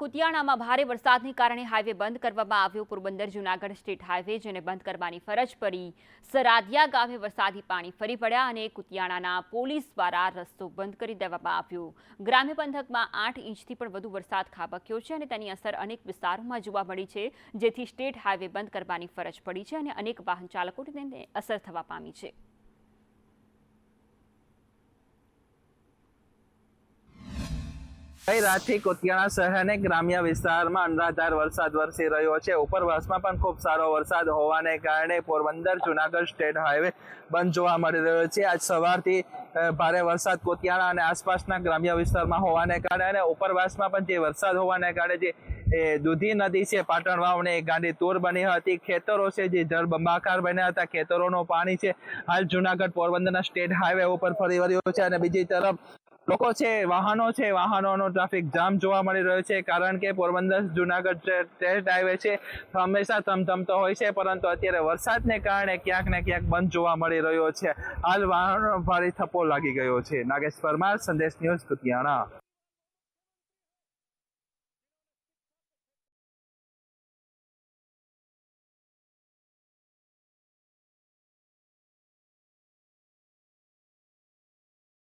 કુતિયાણામાં ભારે વરસાદને કારણે હાઈવે બંધ કરવામાં આવ્યો. પોરબંદર, જૂનાગઢ સ્ટેટ હાઈવે જેને બંધ કરવાની ફરજ પડી. સરાદિયા ગામે વરસાદી પાણી ફરી પડ્યા અને કુતિયાણાના પોલીસ દ્વારા રસ્તો બંધ કરી દેવામાં આવ્યો. ગ્રામ્ય પંથકમાં આઠ ઇંચથી પણ વધુ વરસાદ ખાબક્યો છે અને તેની અસર અનેક વિસ્તારોમાં જોવા મળી છે, જેથી સ્ટેટ હાઈવે બંધ કરવાની ફરજ પડી છે અને અનેક વાહન ચાલકોને અસર થવા પામી છે. ગઈ રાતથી કોતિયાણા શહેરને ગ્રામ્ય વિસ્તારમાં અનરાધાર વરસાદ વરસી રહ્યો છે. ઉપરવાસમાં પણ ખૂબ સારો વરસાદ હોવાને કારણે પોરબંદર, જુનાગઢ સ્ટેટ હાઈવે બંધ જોવા મળી રહ્યો છે. આજ સવારથી ભારે વરસાદ કોતિયાણા અને આસપાસના ગ્રામ્ય વિસ્તારમાં હોવાને કારણે અને ઉપરવાસમાં પણ જે વરસાદ હોવાને કારણે જે દૂધી નદી છે પાટણ વાવને ગાંડી તૂર બની હતી. ખેતરો છે જે જળબંબાકાર બન્યા હતા. ખેતરોનું પાણી છે. હાલ જુનાગઢ પોરબંદરના સ્ટેટ હાઈવે ઉપર ફરી વળ્યો છે અને બીજી તરફ લોકો છે, વાહનો છે, વાહનોનો ટ્રાફિક જામ જોવા મળી રહ્યો છે, કારણ કે પોરબંદર, જુનાગઢ ટેસ્ટ હાઈવે છે, હંમેશા ધમધમતો હોય છે, પરંતુ અત્યારે વરસાદને કારણે ક્યાંક ને ક્યાંક બંધ જોવા મળી રહ્યો છે. હાલ વાહનો ભારે થપ્પો લાગી ગયો છે. નાગેશ પરમાર, સંદેશ ન્યૂઝ કુતિયાણા.